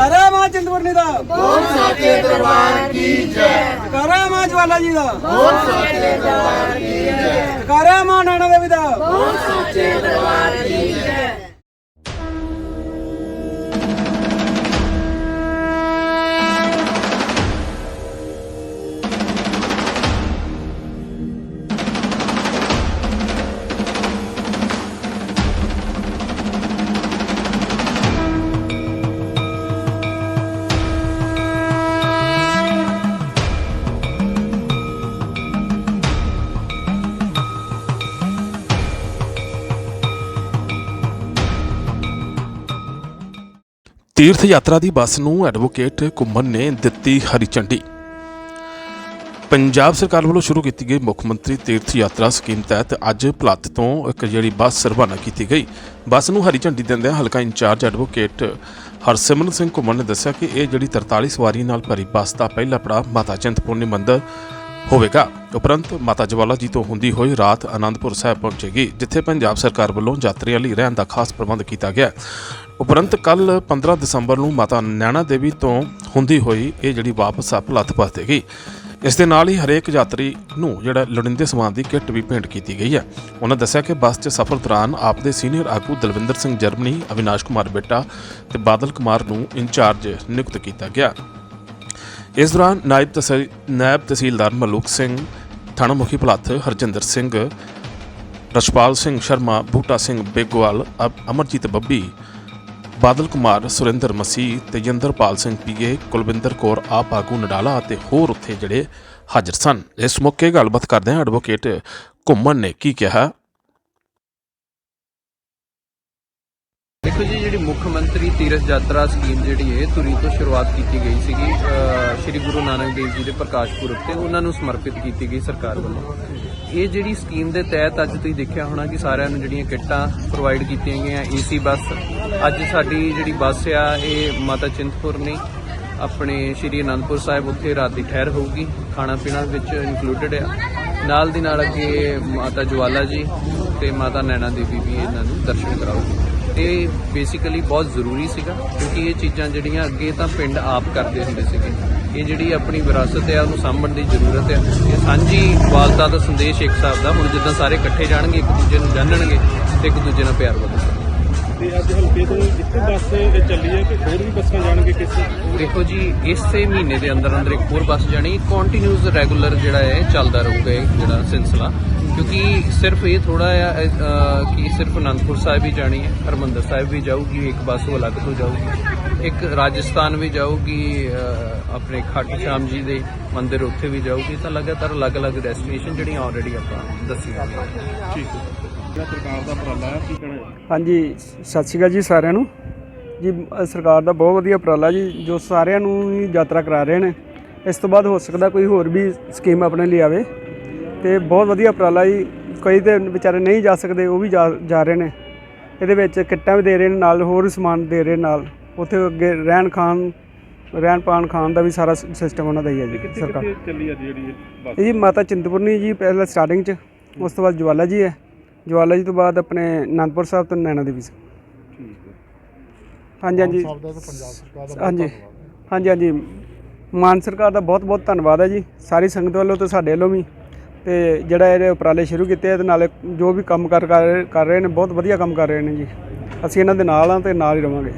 ਜਕਾਰਾ ਮਾਂ ਚਿੰਤਪੁਰਨੀ ਦਾ ਬੋਲ ਸੱਚੇ ਦਰਬਾਰ ਕੀ ਜੈ ਜਕਾਰਾ ਮਾਂ ਜਵਾਲਾ ਜੀ ਦਾ ਬੋਲ ਸੱਚੇ ਦਰਬਾਰ ਕੀ ਜੈ ਜਕਾਰਾ ਮਾਂ ਨੈਣਾ ਦੇਵੀ ਦਾ ਬੋਲ ਤੀਰਥ ਯਾਤਰਾ ਦੀ ਬੱਸ ਨੂੰ ਐਡਵੋਕੇਟ ਘੁੰਮਣ ਨੇ ਦਿੱਤੀ ਹਰੀ ਝੰਡੀ ਪੰਜਾਬ ਸਰਕਾਰ ਵੱਲੋਂ ਸ਼ੁਰੂ ਕੀਤੀ ਗਈ ਮੁੱਖ ਮੰਤਰੀ ਤੀਰਥ ਯਾਤਰਾ ਸਕੀਮ ਤਹਿਤ ਅੱਜ ਭਲੱਤ ਤੋਂ ਇੱਕ ਜਿਹੜੀ ਬੱਸ ਰਵਾਨਾ ਕੀਤੀ ਗਈ ਬੱਸ ਨੂੰ ਹਰੀ ਝੰਡੀ ਦਿੰਦਿਆਂ ਹਲਕਾ ਇੰਚਾਰਜ ਐਡਵੋਕੇਟ ਹਰਸਿਮਰਨ ਸਿੰਘ ਘੁੰਮਣ ਨੇ ਦੱਸਿਆ ਕਿ ਇਹ ਜਿਹੜੀ 43 ਸਵਾਰੀ ਨਾਲ ਭਰੀ ਬੱਸ ਦਾ ਪਹਿਲਾ ਪੜਾਅ ਮਾਤਾ ਚਿੰਤਪੁਰਨੀ ਮੰਦਰ ਹੋਵੇਗਾ ਉਪਰੰਤ ਮਾਤਾ ਜਵਾਲਾ ਜੀ ਤੋਂ ਹੁੰਦੀ ਹੋਈ ਰਾਤ ਆਨੰਦਪੁਰ ਸਾਹਿਬ ਪਹੁੰਚੇਗੀ ਜਿੱਥੇ ਪੰਜਾਬ ਸਰਕਾਰ ਵੱਲੋਂ ਯਾਤਰੀਆਂ ਲਈ ਰਹਿਣ ਦਾ ਖਾਸ ਪ੍ਰਬੰਧ ਕੀਤਾ ਗਿਆ ਉਪਰੰਤ ਕੱਲ 15 ਦਸੰਬਰ ਨੂੰ ਮਾਤਾ ਨੈਣਾ ਦੇਵੀ ਤੋਂ ਹੁੰਦੀ ਹੋਈ ਇਹ ਜਿਹੜੀ ਵਾਪਸ ਆ ਭਲੱਥ ਗਈ। ਇਸ ਦੇ ਨਾਲ ਹੀ ਹਰੇਕ ਯਾਤਰੀ ਨੂੰ ਜਿਹੜਾ ਲੋੜੀਂਦੇ ਸਮਾਨ ਦੀ ਕਿੱਟ ਵੀ ਭੇਂਟ ਕੀਤੀ ਗਈ ਹੈ। ਉਹਨਾਂ ਦੱਸਿਆ ਕਿ ਬੱਸ 'ਚ ਸਫ਼ਰ ਦੌਰਾਨ ਆਪ ਦੇ ਸੀਨੀਅਰ ਆਗੂ ਦਲਵਿੰਦਰ ਸਿੰਘ ਜਰਮਨੀ, ਅਵਿਨਾਸ਼ ਕੁਮਾਰ ਬੇਟਾ ਤੇ ਬਾਦਲ ਕੁਮਾਰ ਨੂੰ ਇੰਚਾਰਜ ਨਿਯੁਕਤ ਕੀਤਾ ਗਿਆ। ਇਸ ਦੌਰਾਨ ਨਾਇਬ ਤਹਿਸੀਲ ਨਾਇਬ ਤਹਿਸੀਲਦਾਰ ਮਲੂਕ ਸਿੰਘ ਥਾਣਾ ਮੁਖੀ ਭਲੱਥ ਹਰਜਿੰਦਰ ਸਿੰਘ ਰਸ਼ਪਾਲ ਸਿੰਘ ਸ਼ਰਮਾ, ਬੂਟਾ ਸਿੰਘ ਬੇਗਵਾਲ ਅ- ਅਮਰਜੀਤ ਬੱਬੀ ਬਾਦਲ ਕੁਮਾਰ, ਸੁਰਿੰਦਰ ਮਸੀਹ ਤੇਜਿੰਦਰਪਾਲ ਸਿੰਘ ਪੀਏ, ਕੁਲਵਿੰਦਰ ਕੌਰ, ਆਪ ਆਗੂ ਨਡਾਲਾ ਅਤੇ ਹੋਰ ਉੱਥੇ ਜਿਹੜੇ ਹਾਜ਼ਰ ਸਨ। ਇਸ ਮੌਕੇ ਗੱਲਬਾਤ ਕਰਦੇ ਹਾਂ ਐਡਵੋਕੇਟ ਘੁੰਮਣ ਨੇ। ਕੀ ਕਿਹਾ? ਦੇਖੋ ਜੀ, ਜਿਹੜੀ ਮੁੱਖ ਮੰਤਰੀ ਤੀਰਥ ਯਾਤਰਾ ਸਕੀਮ ਜਿਹੜੀ ਹੈ, ਧੁਰੀ ਤੋਂ ਸ਼ੁਰੂਆਤ ਕੀਤੀ ਗਈ ਸੀਗੀ। ਸ਼੍ਰੀ ਗੁਰੂ ਨਾਨਕ ਦੇਵ ਜੀ ਦੇ ਪ੍ਰਕਾਸ਼ ਪੁਰਬ ਤੇ ਉਹਨਾਂ ਨੂੰ ਸਮਰਪਿਤ ਕੀਤੀ ਗਈ ਸਰਕਾਰ ਵੱਲੋਂ। ਇਹ ਜਿਹੜੀ ਸਕੀਮ ਦੇ ਤਹਿਤ ਅੱਜ ਤੁਸੀਂ ਦੇਖਿਆ ਹੋਣਾ ਕਿ ਸਾਰਿਆਂ ਨੂੰ ਜਿਹੜੀਆਂ ਕਿੱਟਾਂ ਪ੍ਰੋਵਾਈਡ ਕੀਤੀਆਂ ਗਈਆਂ ਏਸੀ ਬੱਸ। ਅੱਜ ਸਾਡੀ ਜਿਹੜੀ ਬੱਸ ਆ, ਇਹ ਮਾਤਾ ਚਿੰਤਪੁਰ ਨੇ ਆਪਣੇ ਸ਼੍ਰੀ ਅਨੰਦਪੁਰ ਸਾਹਿਬ ਉੱਥੇ ਰਾਤ ਦੀ ਠਹਿਰ ਹੋਊਗੀ, ਖਾਣਾ ਪੀਣਾ ਵਿੱਚ ਇਨਕਲੂਡਡ ਆ। ਨਾਲ ਦੀ ਨਾਲ ਅੱਗੇ ਮਾਤਾ ਜਵਾਲਾ ਜੀ ਤੇ ਮਾਤਾ ਨੈਣਾ ਦੇਵੀ ਵੀ ਇਹਨਾਂ ਨੂੰ ਦਰਸ਼ਨ ਕਰਾਉਗੀ ਇਹ ਬੇਸਿਕਲੀ ਬਹੁਤ ਜ਼ਰੂਰੀ ਸੀਗਾ ਕਿਉਂਕਿ ਇਹ ਚੀਜ਼ਾਂ ਜਿਹੜੀਆਂ ਅੱਗੇ ਤਾਂ ਪਿੰਡ ਆਪ ਕਰਦੇ ਹੁੰਦੇ ਸੀਗੇ। ਇਹ ਜਿਹੜੀ ਆਪਣੀ ਵਿਰਾਸਤ ਹੈ ਉਹਨੂੰ ਸਾਂਭਣ ਦੀ ਜ਼ਰੂਰਤ ਹੈ। ਇਹ ਸਾਂਝੀ ਵਾਲਤਾ ਦਾ ਸੰਦੇਸ਼ ਇੱਕ ਹਿਸਾਬ ਦਾ ਹੁਣ ਜਿੱਦਾਂ ਸਾਰੇ ਇਕੱਠੇ ਜਾਣਗੇ ਇੱਕ ਦੂਜੇ ਨੂੰ ਜਾਣਨਗੇ ਤੇ ਇੱਕ ਦੂਜੇ ਨਾਲ ਪਿਆਰ ਵਧੇਗਾ। ਤੇ ਅੱਜ ਹਲਕੇ ਤੋਂ ਇੱਕੋ ਬੱਸ ਚੱਲੀ ਹੈ ਕਿ ਹੋਰ ਵੀ ਬੱਸਾਂ ਜਾਣਗੇ ਕਿਸੇ ਦੇਖੋ ਜੀ ਇਸੇ ਮਹੀਨੇ ਦੇ ਅੰਦਰ ਅੰਦਰ ਇੱਕ ਹੋਰ ਬੱਸ ਜਾਣੀ ਕੰਟੀਨਿਊਸ ਰੈਗੂਲਰ ਜਿਹੜਾ ਹੈ ਚੱਲਦਾ ਰਹੂਗਾ ਇਹ ਜਿਹੜਾ ਸਿਲਸਿਲਾ। ਕਿਉਂਕਿ ਸਿਰਫ ਇਹ ਥੋੜਾ ਆ ਕਿ ਸਿਰਫ ਅਨੰਦਪੁਰ ਸਾਹਿਬ ਹੀ ਜਾਣੀ ਹੈ ਹਰਮੰਦਰ ਸਾਹਿਬ ਵੀ ਜਾਊਗੀ ਇੱਕ ਬੱਸ ਉਹ ਅਲੱਗ ਤੋਂ ਜਾਊਗੀ ਇੱਕ ਰਾਜਸਥਾਨ ਵੀ ਜਾਊਗੀ ਆਪਣੇ ਖਾਟੂ ਸ਼ਾਮ ਜੀ ਦੇ ਮੰਦਿਰ ਉੱਥੇ ਵੀ ਜਾਊਗੀ ਤਾਂ ਲਗਾਤਾਰ ਅਲੱਗ-ਅਲੱਗ ਡੈਸਟੀਨੇਸ਼ਨ ਜਿਹੜੀਆਂ ਆਲਰੇਡੀ ਆਪਾਂ ਦੱਸੀਆਂ ਠੀਕ ਹੈ ਜਿਹੜਾ ਸਰਕਾਰ ਦਾ ਉਪਰਾਲਾ ਹੈ ਕੀ ਕਹਿਣਾ ਹਾਂਜੀ ਸਤਿ ਸ਼੍ਰੀ ਅਕਾਲ ਜੀ ਸਾਰਿਆਂ ਨੂੰ ਜੀ ਸਰਕਾਰ ਦਾ ਬਹੁਤ ਵਧੀਆ ਉਪਰਾਲਾ ਜੀ ਜੋ ਸਾਰਿਆਂ ਨੂੰ ਹੀ ਯਾਤਰਾ ਕਰਾ ਰਹੇ ਨੇ ਇਸ ਤੋਂ ਬਾਅਦ ਹੋ ਸਕਦਾ ਕੋਈ ਹੋਰ ਵੀ ਸਕੀਮ ਆਪਣੇ ਲਈ ਆਵੇ ਤੇ ਬਹੁਤ ਵਧੀਆ ਉਪਰਾਲਾ ਜੀ। ਕਈ ਤੇ ਵਿਚਾਰੇ ਨਹੀਂ ਜਾ ਸਕਦੇ ਉਹ ਵੀ ਜਾ ਜਾ ਰਹੇ ਨੇ। ਇਹਦੇ ਵਿੱਚ ਕਿੱਟਾਂ ਵੀ ਦੇ ਰਹੇ ਨੇ ਨਾਲ ਹੋਰ ਵੀ ਸਮਾਨ ਦੇ ਰਹੇ ਨਾਲ। ਉੱਥੇ ਅੱਗੇ ਰਹਿਣ ਖਾਣ ਰਹਿਣ ਪਾਣ ਖਾਣ ਦਾ ਵੀ ਸਾਰਾ ਸਿਸਟਮ ਉਹਨਾਂ ਦਾ ਹੀ ਹੈ ਜੀ ਸਰਕਾਰ। ਕਿੱਥੇ ਚੱਲੀ ਹੈ ਜਿਹੜੀ ਇਹ ਬੱਸ? ਇਹ ਜੀ ਮਾਤਾ ਚਿੰਤਪੁਰਨੀ ਜੀ ਪਹਿਲਾਂ ਸਟਾਰਟਿੰਗ 'ਚ ਉਸ ਤੋਂ ਬਾਅਦ ਜਵਾਲਾ ਜੀ ਹੈ। ਜਵਾਲਾ ਜੀ ਤੋਂ ਬਾਅਦ ਆਪਣੇ ਅਨੰਦਪੁਰ ਸਾਹਿਬ ਤੋਂ ਨੈਣਾ ਦੇਵੀ ਸਾਹਿਬ। ਠੀਕ ਹੈ। ਹਾਂਜੀ ਹਾਂਜੀ। ਹਾਂਜੀ। ਹਾਂਜੀ ਹਾਂਜੀ। ਮਾਨ ਸਰਕਾਰ ਦਾ ਬਹੁਤ ਬਹੁਤ ਧੰਨਵਾਦ ਹੈ ਜੀ। ਸਾਰੀ ਸੰਗਤ ਵੱਲੋਂ ਤੇ ਸਾਡੇ ਵੱਲੋਂ ਵੀ। ਤੇ ਜਿਹੜਾ ਇਹਦੇ ਉਪਰਾਲੇ ਸ਼ੁਰੂ ਕੀਤੇ ਆ ਤੇ ਨਾਲੇ ਜੋ ਵੀ ਕੰਮ ਕਰ ਕਰ ਕਰ ਰਹੇ ਨੇ, ਬਹੁਤ ਵਧੀਆ ਕੰਮ ਕਰ ਰਹੇ ਨੇ ਜੀ। ਅਸੀਂ ਇਹਨਾਂ ਦੇ ਨਾਲ ਆ ਤੇ ਨਾਲ ਹੀ ਰਵਾਂਗੇ।